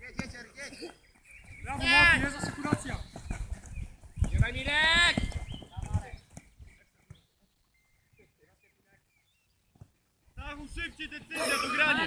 Jedź, jedź, jedź. Brawo, Martin, jest asekuracja! Szybciej decyzja, do grania!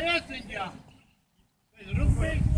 Заряд, Синдя! Руку!